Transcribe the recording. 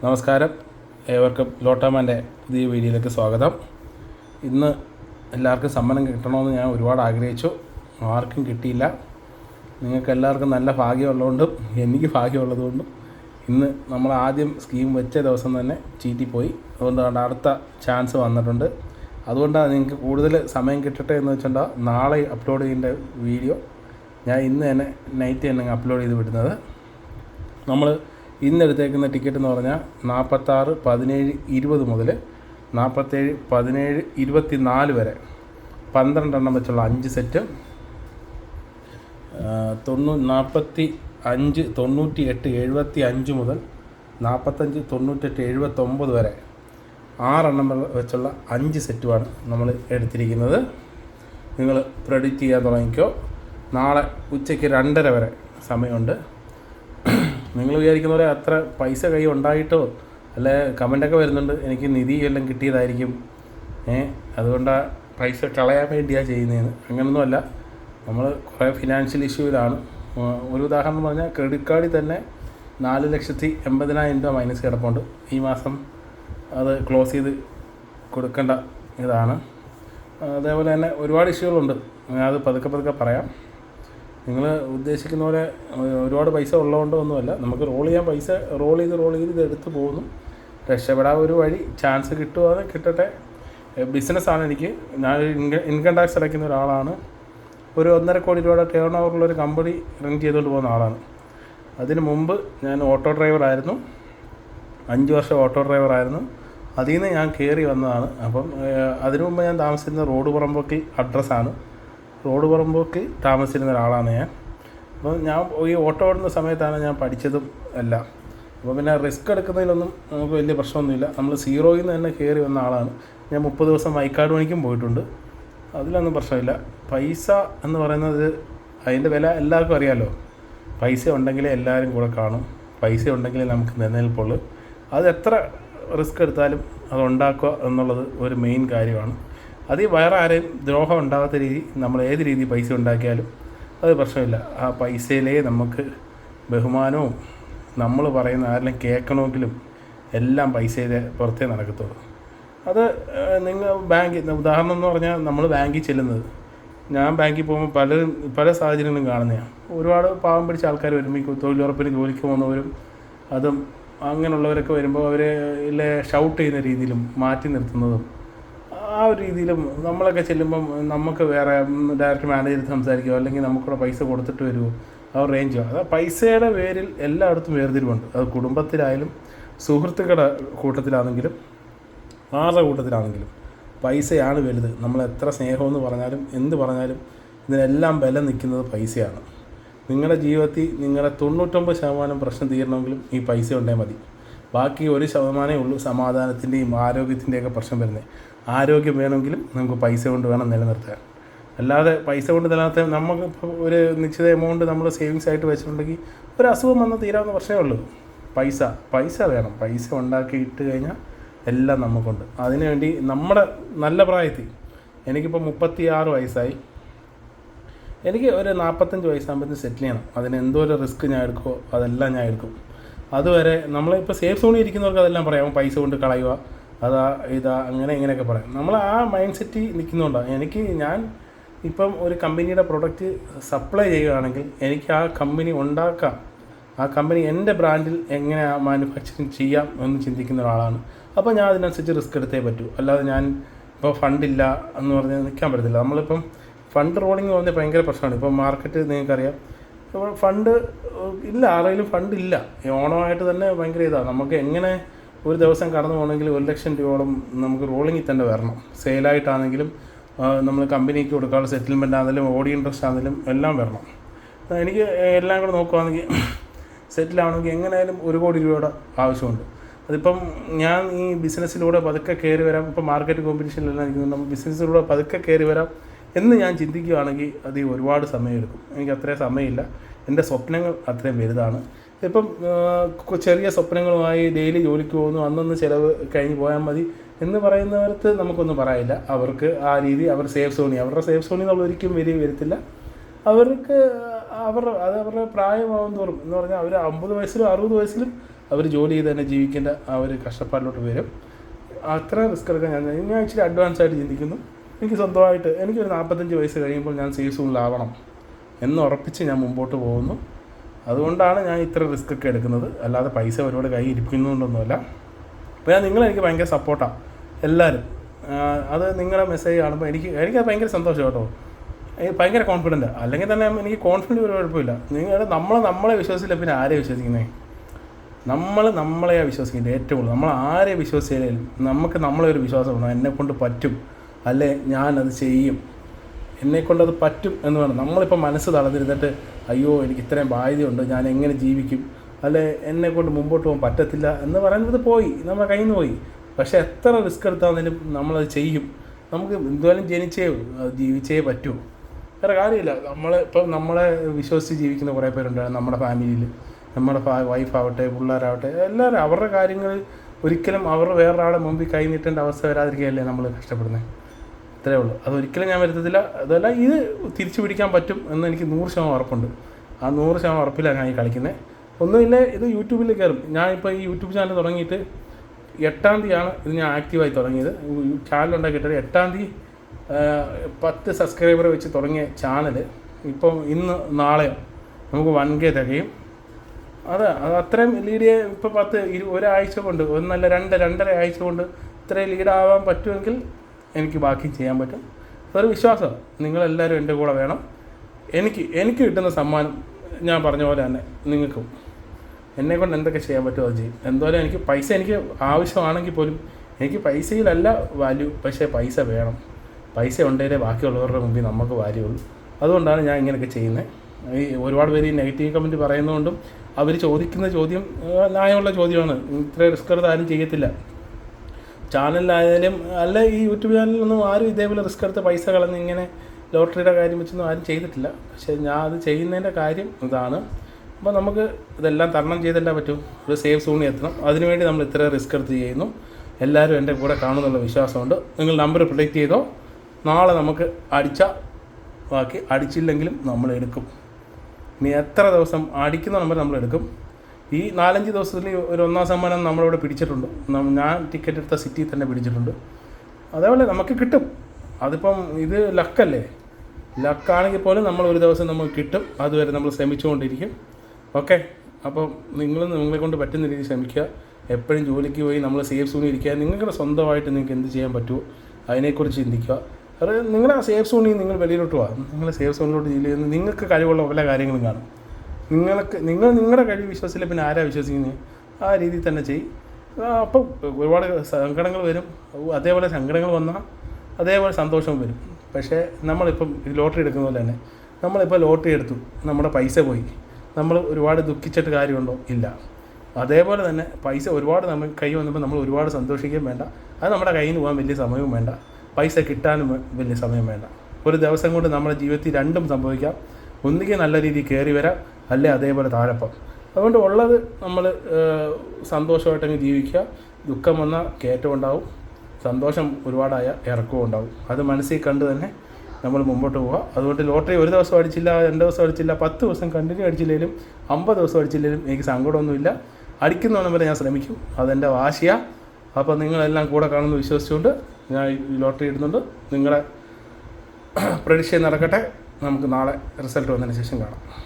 നമസ്കാരം. ഏവർക്കും ലോട്ടാമാന്റെ പുതിയ വീഡിയോയിലേക്ക് സ്വാഗതം. ഇന്ന് എല്ലാവർക്കും സമ്മാനം കിട്ടണമെന്ന് ഞാൻ ഒരുപാട് ആഗ്രഹിച്ചു. ആർക്കും കിട്ടിയില്ല. നിങ്ങൾക്ക് എല്ലാവർക്കും നല്ല ഭാഗ്യമുള്ളതുകൊണ്ടും എനിക്ക് ഭാഗ്യമുള്ളതുകൊണ്ടും ഇന്ന് നമ്മൾ ആദ്യം സ്കീം വെച്ച ദിവസം തന്നെ ചീറ്റിപ്പോയി അതുകൊണ്ടാണ് അടുത്ത ചാൻസ് വന്നിട്ടുണ്ട്. അതുകൊണ്ടാണ് നിങ്ങൾക്ക് കൂടുതൽ സമയം കിട്ടട്ടെ എന്ന് വെച്ചിട്ടുണ്ടോ? നാളെ അപ്ലോഡ് ചെയ്യേണ്ട വീഡിയോ. ഞാൻ ഇന്ന് തന്നെ നൈറ്റ് തന്നെ അപ്ലോഡ് ചെയ്ത് വിടുന്നത്. നമ്മൾ ഇന്ന് എടുത്തേക്കുന്ന ടിക്കറ്റ് എന്ന് പറഞ്ഞാൽ നാൽപ്പത്താറ് പതിനേഴ് ഇരുപത് മുതൽ നാൽപ്പത്തേഴ് പതിനേഴ് ഇരുപത്തി നാല് വരെ. പന്ത്രണ്ടെണ്ണം വെച്ചുള്ള അഞ്ച് സെറ്റ്. തൊണ്ണൂ നാൽപ്പത്തി അഞ്ച് തൊണ്ണൂറ്റി എട്ട് എഴുപത്തി അഞ്ച് മുതൽ നാൽപ്പത്തഞ്ച് തൊണ്ണൂറ്റെട്ട് എഴുപത്തൊമ്പത് വരെ. ആറെണ്ണം വെച്ചുള്ള അഞ്ച് സെറ്റുമാണ് നമ്മൾ എടുത്തിരിക്കുന്നത്. നിങ്ങൾ പ്രെഡിക്റ്റ് ചെയ്യാൻ തുടങ്ങിക്കോ. നാളെ ഉച്ചയ്ക്ക് രണ്ടര വരെ സമയമുണ്ട്. നിങ്ങൾ വിചാരിക്കുന്ന പോലെ അത്ര പൈസ കൈ ഉണ്ടായിട്ടോ അല്ലെ കമന്റൊക്കെ വരുന്നുണ്ട്. എനിക്ക് നിധി എല്ലാം കിട്ടിയതായിരിക്കും. ഏ അതുകൊണ്ടാണ് പൈസ കളയാൻ വേണ്ടിയാണ് ചെയ്യുന്നതെന്ന് അങ്ങനൊന്നുമല്ല നമ്മൾ കുറേ ഫിനാൻഷ്യൽ ഇഷ്യൂവിലാണ് ഒരു ഉദാഹരണം പറഞ്ഞാൽ ക്രെഡിറ്റ് കാർഡിൽ തന്നെ നാല് ലക്ഷത്തി എൺപതിനായിരം രൂപ മൈനസ് കിടപ്പുണ്ട്. ഈ മാസം അത് ക്ലോസ് ചെയ്ത് കൊടുക്കേണ്ട ഇതാണ്. അതേപോലെ തന്നെ ഒരുപാട് ഇഷ്യൂകളുണ്ട് അത് പതുക്കെ പതുക്കെ പറയാം. നിങ്ങൾ ഉദ്ദേശിക്കുന്ന പോലെ ഒരുപാട് പൈസ ഉള്ളതുകൊണ്ട് ഒന്നുമല്ല. നമുക്ക് റോൾ ചെയ്യാൻ പൈസ റോൾ ചെയ്ത് റോൾ ചെയ്ത് ഇത് എടുത്ത് പോകുന്നു. രക്ഷപ്പെടാൻ ഒരു വഴി ചാൻസ് കിട്ടുവാതെ കിട്ടട്ടെ. ബിസിനസ്സാണ് എനിക്ക്. ഞാൻ ഇൻകം ടാക്സ് അടയ്ക്കുന്ന ഒരാളാണ്. ഒരു ഒന്നര കോടി രൂപയുടെ ടേൺ ഓവറുള്ള ഒരു കമ്പനി റൺ ചെയ്തുകൊണ്ട് പോകുന്ന ആളാണ്. അതിന് മുമ്പ് ഞാൻ ഓട്ടോ ഡ്രൈവറായിരുന്നു അഞ്ച് വർഷം ഓട്ടോ ഡ്രൈവറായിരുന്നു അതിൽ നിന്ന് ഞാൻ കയറി വന്നതാണ്. അപ്പം അതിനു മുമ്പ് ഞാൻ താമസിക്കുന്ന റോഡ് പുറമ്പൊക്കെ അഡ്രസ്സാണ് റോഡ് പറമ്പൊക്കെ താമസിക്കുന്ന ഒരാളാണ് ഞാൻ. അപ്പോൾ ഞാൻ ഈ ഓട്ടോ ഓടുന്ന സമയത്താണ് ഞാൻ പഠിച്ചതും എല്ലാം. അപ്പോൾ പിന്നെ റിസ്ക് എടുക്കുന്നതിലൊന്നും നമുക്ക് വലിയ പ്രശ്നമൊന്നുമില്ല. നമ്മൾ സീറോയിൽ നിന്ന് തന്നെ കയറി വന്ന ആളാണ്. ഞാൻ മുപ്പത് ദിവസം വൈക്കാട് പണിക്കും പോയിട്ടുണ്ട്. അതിലൊന്നും പ്രശ്നമില്ല. പൈസ എന്ന് പറയുന്നത് അതിന്റെ വില എല്ലാവർക്കും അറിയാമല്ലോ പൈസ ഉണ്ടെങ്കിലേ എല്ലാവരും കൂടെ കാണും. പൈസ ഉണ്ടെങ്കിലേ നമുക്ക് നിലനിൽപ്പുള്ളൂ. അത് എത്ര റിസ്ക് എടുത്താലും അത് ഉണ്ടാക്കുക എന്നുള്ളത് ഒരു മെയിൻ കാര്യമാണ്. അത് വേറെ ആരെയും ദ്രോഹം ഉണ്ടാകാത്ത രീതി നമ്മൾ ഏത് രീതി പൈസ ഉണ്ടാക്കിയാലും അത് പ്രശ്നമില്ല. ആ പൈസയിലേ നമുക്ക് ബഹുമാനവും നമ്മൾ പറയുന്ന ആരെങ്കിലും കേൾക്കണമെങ്കിലും എല്ലാം പൈസയിലെ പുറത്തേ നടക്കത്തുള്ളൂ. അത് നിങ്ങൾ ബാങ്കിൽ ഉദാഹരണം എന്ന് പറഞ്ഞാൽ നമ്മൾ ബാങ്കിൽ ചെല്ലുന്നത്. ഞാൻ ബാങ്കിൽ പോകുമ്പോൾ പലരും പല സാഹചര്യങ്ങളും കാണുന്നതാണ്. ഒരുപാട് പാവം പിടിച്ച ആൾക്കാർ വരുമ്പോൾ ഈ തൊഴിലുറപ്പിന് ജോലിക്ക് പോകുന്നവരും അതും അങ്ങനെയുള്ളവരൊക്കെ വരുമ്പോൾ അവരെ ഷൗട്ട് ചെയ്യുന്ന രീതിയിലും മാറ്റി നിർത്തുന്നതും ഒരു രീതിയിലും നമ്മളൊക്കെ ചെല്ലുമ്പം നമുക്ക് വേറെ ഡയറക്റ്റ് മാനേജർ സംസാരിക്കുമോ അല്ലെങ്കിൽ നമുക്കൂടെ പൈസ കൊടുത്തിട്ട് വരുമോ ഒരു റേഞ്ചോ അത് പൈസയുടെ പേരിൽ എല്ലായിടത്തും വേർതിരിവുണ്ട്. അത് കുടുംബത്തിലായാലും സുഹൃത്തുക്കളുടെ കൂട്ടത്തിലാണെങ്കിലും ആരുടെ കൂട്ടത്തിലാണെങ്കിലും പൈസയാണ് വലുത്. നമ്മൾ എത്ര സ്നേഹമെന്ന് പറഞ്ഞാലും എന്ത് പറഞ്ഞാലും ഇതിനെല്ലാം ബലം നിൽക്കുന്നത് പൈസയാണ്. നിങ്ങളുടെ ജീവിതത്തിൽ നിങ്ങളുടെ തൊണ്ണൂറ്റൊമ്പത് ശതമാനം പ്രശ്നം തീരണമെങ്കിലും ഈ പൈസ ഉണ്ടേ മതി. ബാക്കി ഒരു ശതമാനമേ ഉള്ളൂ സമാധാനത്തിന്റെയും ആരോഗ്യത്തിന്റെയൊക്കെ പ്രശ്നം വരുന്നത്. ആരോഗ്യം വേണമെങ്കിലും നമുക്ക് പൈസ കൊണ്ട് വേണം നിലനിർത്താൻ. അല്ലാതെ പൈസ കൊണ്ട് നിലനിർത്താൻ നമുക്ക് ഒരു നിശ്ചിത എമൗണ്ട് നമ്മൾ സേവിങ്സ് ആയിട്ട് വെച്ചിട്ടുണ്ടെങ്കിൽ ഒരു അസുഖം വന്ന് തീരാവുന്ന പ്രശ്നമേ ഉള്ളൂ. പൈസ പൈസ വേണം. പൈസ ഉണ്ടാക്കി ഇട്ട് കഴിഞ്ഞാൽ എല്ലാം നമുക്കുണ്ട്. അതിനുവേണ്ടി നമ്മുടെ നല്ല പ്രായത്തിൽ എനിക്കിപ്പോൾ മുപ്പത്തി ആറ് വയസ്സായി. എനിക്ക് ഒരു നാൽപ്പത്തഞ്ച് വയസ്സാകുമ്പോഴത്തേന് സെറ്റിൽ ചെയ്യണം. അതിന് എന്തോ ഒരു റിസ്ക് ഞാൻ എടുക്കുമോ അതെല്ലാം ഞാൻ എടുക്കും. അതുവരെ നമ്മളിപ്പോൾ സേഫ് സോണിൽ ഇരിക്കുന്നവർക്ക് അതെല്ലാം പറയാം. പൈസ കൊണ്ട് കളയുക. അതാ ഇതാ അങ്ങനെ ഇങ്ങനെയൊക്കെ പറയാം. നമ്മൾ ആ മൈൻഡ് സെറ്റ് നിൽക്കുന്നുണ്ടാകും എനിക്ക് ഞാൻ ഇപ്പം ഒരു കമ്പനിയുടെ പ്രൊഡക്റ്റ് സപ്ലൈ ചെയ്യുകയാണെങ്കിൽ എനിക്ക് ആ കമ്പനി ഉണ്ടാക്കാം. ആ കമ്പനി എന്റെ ബ്രാൻഡിൽ എങ്ങനെ മാനുഫാക്ചറിങ് ചെയ്യാം എന്ന് ചിന്തിക്കുന്ന ഒരാളാണ്. അപ്പോൾ ഞാൻ അതിനനുസരിച്ച് റിസ്ക് എടുത്തേ പറ്റൂ. അല്ലാതെ ഞാൻ ഇപ്പോൾ ഫണ്ടില്ല എന്ന് പറഞ്ഞ് നിൽക്കാൻ പറ്റത്തില്ല. നമ്മളിപ്പം ഫണ്ട് റോളിങ് പറഞ്ഞാൽ ഭയങ്കര പ്രശ്നമാണ്. ഇപ്പോൾ മാർക്കറ്റ് നിങ്ങൾക്കറിയാം. ഇപ്പോൾ ഫണ്ട് ഇല്ല ആരെങ്കിലും ഫണ്ട് ഇല്ല. ഓണമായിട്ട് തന്നെ ഭയങ്കര ഇതാണ് നമുക്ക് എങ്ങനെ ഒരു ദിവസം കടന്നു പോകണമെങ്കിൽ ഒരു ലക്ഷം രൂപയോളം നമുക്ക് റോളിങ്ങിൽ തന്നെ വരണം. സെയിലായിട്ടാണെങ്കിലും നമ്മൾ കമ്പനിക്ക് കൊടുക്കാനുള്ള സെറ്റിൽമെന്റ് ആണെങ്കിലും ഓഡി ഇൻട്രസ്റ്റ് ആണെങ്കിലും എല്ലാം വരണം. എനിക്ക് എല്ലാം കൂടെ നോക്കുവാണെങ്കിൽ സെറ്റിലാവണമെങ്കിൽ എങ്ങനെയായാലും ഒരു കോടി രൂപയുടെ ആവശ്യമുണ്ട്. അതിപ്പം ഞാൻ ഈ ബിസിനസ്സിലൂടെ പതുക്കെ കയറി വരാം. ഇപ്പം മാർക്കറ്റ് കോമ്പറ്റീഷനിലെല്ലാം ഇരിക്കുന്നുണ്ട് ബിസിനസ്സിലൂടെ പതുക്കെ കയറി വരാം എന്ന് ഞാൻ ചിന്തിക്കുകയാണെങ്കിൽ അത് ഒരുപാട് സമയമെടുക്കും. എനിക്ക് അത്രയും സമയമില്ല. എന്റെ സ്വപ്നങ്ങൾ അത്രയും വലുതാണ്. ഇപ്പം ചെറിയ സ്വപ്നങ്ങളുമായി ഡെയിലി ജോലിക്ക് പോകുന്നു അന്നൊന്ന് ചിലവ് കഴിഞ്ഞ് പോയാൽ മതി എന്ന് പറയുന്നവർക്ക് നമുക്കൊന്നും പറയില്ല അവർക്ക് ആ രീതി അവർ സേഫ് സോണി. അവരുടെ സേഫ് സോണി നമ്മൾ ഒരിക്കലും വലിയ വരത്തില്ല അവർക്ക് അവർ അത് അവരുടെ പ്രായമാവും തോറും എന്ന് പറഞ്ഞാൽ അവർ അമ്പത് വയസ്സിലും അറുപത് വയസ്സിലും അവർ ജോലി ചെയ്ത് തന്നെ ജീവിക്കേണ്ട ആ ഒരു കഷ്ടപ്പാടിലോട്ട് വരും. അത്ര റിസ്ക് എടുക്കാൻ ഞാൻ ഞാൻ ഇച്ചിരി അഡ്വാൻസ് ആയിട്ട് ചിന്തിക്കുന്നു. എനിക്ക് സ്വന്തമായിട്ട് എനിക്കൊരു നാൽപ്പത്തഞ്ച് വയസ്സ് കഴിയുമ്പോൾ ഞാൻ സേഫ് സോണിലാവണം എന്ന് ഉറപ്പിച്ച് ഞാൻ മുമ്പോട്ട് പോകുന്നു. അതുകൊണ്ടാണ് ഞാൻ ഇത്ര റിസ്ക് ഒക്കെ എടുക്കുന്നത്. അല്ലാതെ പൈസ ഒരുപാട് കൈ ഇരിക്കുന്നതുകൊണ്ടൊന്നുമല്ല അപ്പോൾ ഞാൻ നിങ്ങളെനിക്ക് ഭയങ്കര സപ്പോർട്ടാണ് എല്ലാവരും അത് നിങ്ങളുടെ മെസ്സേജ് കാണുമ്പോൾ എനിക്ക് എനിക്കത് ഭയങ്കര സന്തോഷം കേട്ടോ. ഭയങ്കര കോൺഫിഡന്റ് അല്ലെങ്കിൽ തന്നെ എനിക്ക് കോൺഫിഡന്റ് ഒരു കുഴപ്പമില്ല. നിങ്ങൾ നമ്മൾ നമ്മളെ വിശ്വസിച്ചില്ല പിന്നെ ആരെ വിശ്വസിക്കുന്നത് നമ്മൾ നമ്മളെയാണ് വിശ്വസിക്കുന്നത് ഏറ്റവും കൂടുതൽ. നമ്മൾ ആരെ വിശ്വസിച്ചാലും നമുക്ക് നമ്മളെ ഒരു വിശ്വാസം വേണം എന്നെ കൊണ്ട് പറ്റും. അല്ലെ? ഞാനത് ചെയ്യും. എന്നെ കൊണ്ടത് പറ്റും എന്ന് വേണം. നമ്മളിപ്പോൾ മനസ്സ് തളർന്നിരുന്നിട്ട് അയ്യോ എനിക്ക് ഇത്രയും ബാധ്യതയുണ്ട് ഞാൻ എങ്ങനെ ജീവിക്കും? അല്ലെ എന്നെ കൊണ്ട് മുമ്പോട്ട് പോകാൻ പറ്റത്തില്ല എന്ന് പറയുന്നത് പോയി. നമ്മുടെ കയ്യിൽ നിന്ന് പോയി. പക്ഷേ എത്ര റിസ്ക് എടുത്താണെങ്കിലും നമ്മളത് ചെയ്യും. നമുക്ക് എന്തുവാലും ജനിച്ചേ ജീവിച്ചേ പറ്റൂ. വേറെ കാര്യമില്ല. നമ്മൾ ഇപ്പം നമ്മളെ വിശ്വസിച്ച് ജീവിക്കുന്ന കുറേ പേരുണ്ട്. നമ്മുടെ ഫാമിലിയിൽ നമ്മുടെ വൈഫാവട്ടെ പിള്ളേരാവട്ടെ എല്ലാവരും അവരുടെ കാര്യങ്ങൾ ഒരിക്കലും അവർ വേറൊരാളെ മുമ്പിൽ കൈ നീട്ടേണ്ട അവസ്ഥ വരാതിരിക്കുകയല്ലേ നമ്മൾ കഷ്ടപ്പെടുന്നത്? അത്രേ ഉള്ളൂ. അതൊരിക്കലും ഞാൻ വരുത്തത്തില്ല. അതല്ല ഇത് തിരിച്ചു പിടിക്കാൻ പറ്റും എന്ന് എനിക്ക് നൂറ് ശതമാനം ഉറപ്പുണ്ട്. ആ നൂറ് ശതമാനം ഉറപ്പിലാണ് ഞാൻ ഈ കളിക്കുന്നത് ഒന്നുമില്ല ഇത് യൂട്യൂബിൽ കയറും. ഞാനിപ്പോൾ ഈ യൂട്യൂബ് ചാനൽ തുടങ്ങിയിട്ട് എട്ടാം തീയതിയാണ് ഇത് ഞാൻ ആക്റ്റീവായി തുടങ്ങിയത്. ചാനൽ ഉണ്ടാക്കിയിട്ട് എട്ടാം തീയതി പത്ത് സബ്സ്ക്രൈബർ വെച്ച് തുടങ്ങിയ ചാനൽ ഇപ്പോൾ ഇന്ന് നാളെ നമുക്ക് വൺ കെ തികയും. അതെ അത് അത്രയും ലീഡ് ഇപ്പോൾ പത്ത് ഇരു ഒരാഴ്ച കൊണ്ട് ഒന്നല്ല രണ്ട് രണ്ടര ആഴ്ച കൊണ്ട് ഇത്രയും ലീഡാവാൻ പറ്റുമെങ്കിൽ എനിക്ക് ബാക്കി ചെയ്യാൻ പറ്റും. അതൊരു വിശ്വാസം. നിങ്ങളെല്ലാവരും എന്റെ കൂടെ വേണം. എനിക്ക് എനിക്ക് കിട്ടുന്ന സമ്മാനം ഞാൻ പറഞ്ഞ പോലെ തന്നെ നിങ്ങൾക്കും. എന്നെ കൊണ്ട് എന്തൊക്കെ ചെയ്യാൻ പറ്റുമോ അത് ചെയ്യും. എന്തായാലും എനിക്ക് പൈസ എനിക്ക് ആവശ്യമാണെങ്കിൽ പോലും എനിക്ക് പൈസയിലല്ല വാല്യൂ പക്ഷേ പൈസ വേണം. പൈസ ഉണ്ടെങ്കിലേ ബാക്കിയുള്ളവരുടെ മുമ്പിൽ നമുക്ക് വാല്യൂ വാല്യുള്ളൂ അതുകൊണ്ടാണ് ഞാൻ ഇങ്ങനെയൊക്കെ ചെയ്യുന്നത് ഈ ഒരുപാട് പേര് ഈ നെഗറ്റീവ് കമന്റ് പറയുന്നതുകൊണ്ടും അവർ ചോദിക്കുന്ന ചോദ്യം ന്യായമുള്ള ചോദ്യമാണ്. ഇത്ര റിസ്ക് എടുത്ത് ആരും ചെയ്യത്തില്ല. ചാനലിലായാലും അല്ല ഈ യൂട്യൂബ് ചാനലിലൊന്നും ആരും ഇതേപോലെ റിസ്ക് എടുത്ത് പൈസ കളഞ്ഞ് ഇങ്ങനെ ലോട്ടറിയുടെ കാര്യം വെച്ചൊന്നും ആരും ചെയ്തിട്ടില്ല. പക്ഷേ ഞാൻ അത് ചെയ്യുന്നതിന്റെ കാര്യം ഇതാണ്. അപ്പോൾ നമുക്ക് ഇതെല്ലാം തരണം ചെയ്തല്ലേ പറ്റും? ഒരു സേഫ് സോണിൽ എത്തണം. അതിനുവേണ്ടി നമ്മൾ ഇത്ര റിസ്ക് എടുത്ത് ചെയ്യുന്നു. എല്ലാവരും എന്റെ കൂടെ കാണുമെന്നുള്ള വിശ്വാസമുണ്ട്. നിങ്ങൾ നമ്പർ പ്രൊഡക്റ്റ് ചെയ്തോ? നാളെ നമുക്ക് അടിച്ച ബാക്കി അടിച്ചില്ലെങ്കിലും നമ്മൾ എടുക്കും. ഇനി എത്ര ദിവസം അടിക്കുന്ന നമ്പർ നമ്മൾ എടുക്കും? ഈ നാലഞ്ച് ദിവസത്തിൽ ഒരു ഒന്നാം സമ്മാനം നമ്മളിവിടെ പിടിച്ചിട്ടുണ്ട്. ഞാൻ ടിക്കറ്റ് എടുത്ത സിറ്റിയിൽ തന്നെ പിടിച്ചിട്ടുണ്ട്. അതേപോലെ നമുക്ക് കിട്ടും. അതിപ്പം ഇത് ലക്കല്ലേ? ലക്കാണെങ്കിൽ പോലും നമ്മൾ ഒരു ദിവസം നമുക്ക് കിട്ടും. അതുവരെ നമ്മൾ ശ്രമിച്ചുകൊണ്ടിരിക്കും. ഓക്കെ? അപ്പം നിങ്ങൾ നിങ്ങളെ കൊണ്ട് പറ്റുന്ന രീതിയിൽ ശ്രമിക്കുക. എപ്പോഴും ജോലിക്ക് പോയി നമ്മൾ സേഫ് സോണിൽ ഇരിക്കുക. നിങ്ങളുടെ സ്വന്തമായിട്ട് നിങ്ങൾക്ക് എന്ത് ചെയ്യാൻ പറ്റുമോ അതിനെക്കുറിച്ച് ചിന്തിക്കുക. നിങ്ങളുടെ ആ സേഫ് സോണിൽ നിങ്ങൾ വെളിയിലോട്ട് പോകാം നിങ്ങൾ സേഫ് സോണിലോട്ട് ജില്ലയിൽ നിന്ന് നിങ്ങൾക്ക് കഴിവുള്ള പല കാര്യങ്ങളും കാണും. നിങ്ങൾക്ക് നിങ്ങൾ നിങ്ങളുടെ കഴിവ് വിശ്വസിച്ചില്ല പിന്നെ ആരാ വിശ്വസിക്കുന്നത് ആ രീതിയിൽ തന്നെ ചെയ്യും അപ്പം ഒരുപാട് സങ്കടങ്ങൾ വരും. അതേപോലെ സങ്കടങ്ങൾ വന്നാൽ അതേപോലെ സന്തോഷവും വരും. പക്ഷേ നമ്മളിപ്പം ലോട്ടറി എടുക്കുന്ന പോലെ തന്നെ. നമ്മളിപ്പോൾ ലോട്ടറി എടുത്തു. നമ്മുടെ പൈസ പോയി. നമ്മൾ ഒരുപാട് ദുഃഖിച്ചിട്ട് കാര്യമുണ്ടോ? ഇല്ല. അതേപോലെ തന്നെ പൈസ ഒരുപാട് നമ്മൾ കൈ വന്നപ്പോൾ നമ്മൾ ഒരുപാട് സന്തോഷിക്കുകയും വേണ്ട. അത് നമ്മുടെ കയ്യിൽ നിന്ന് പോകാൻ വലിയ സമയവും വേണ്ട. പൈസ കിട്ടാനും വലിയ സമയം വേണ്ട. ഒരു ദിവസം കൊണ്ട് നമ്മുടെ ജീവിതത്തിൽ രണ്ടും സംഭവിക്കാം. ഒന്നുകിൽ നല്ല രീതിയിൽ കയറി വരാം. അല്ലെ അതേപോലെ താഴപ്പം. അതുകൊണ്ട് ഉള്ളത് നമ്മൾ സന്തോഷമായിട്ടങ്ങ് ജീവിക്കുക. ദുഃഖം വന്നാൽ കയറ്റം ഉണ്ടാവും. സന്തോഷം ഒരുപാടായ ഇറക്കവും ഉണ്ടാവും. അത് മനസ്സിൽ കണ്ട് തന്നെ നമ്മൾ മുമ്പോട്ട് പോവുക. അതുകൊണ്ട് ലോട്ടറി ഒരു ദിവസം അടിച്ചില്ല രണ്ട് ദിവസം അടിച്ചില്ല പത്ത് ദിവസം കണ്ടിന്യൂ അടിച്ചില്ലെങ്കിലും അമ്പത് ദിവസം അടിച്ചില്ലെങ്കിലും എനിക്ക് സങ്കടമൊന്നുമില്ല. അടിക്കുന്നവണ്ണം വരെ ഞാൻ ശ്രമിക്കും. അതെന്റെ വാശിയാണ് അപ്പോൾ നിങ്ങളെല്ലാം കൂടെ കാണുമെന്ന് വിശ്വസിച്ചുകൊണ്ട് ഞാൻ ഈ ലോട്ടറി ഇടുന്നുണ്ട്. നിങ്ങളെ പ്രതീക്ഷ നടക്കട്ടെ. നമുക്ക് നാളെ റിസൾട്ട് വന്നതിന് ശേഷം കാണാം.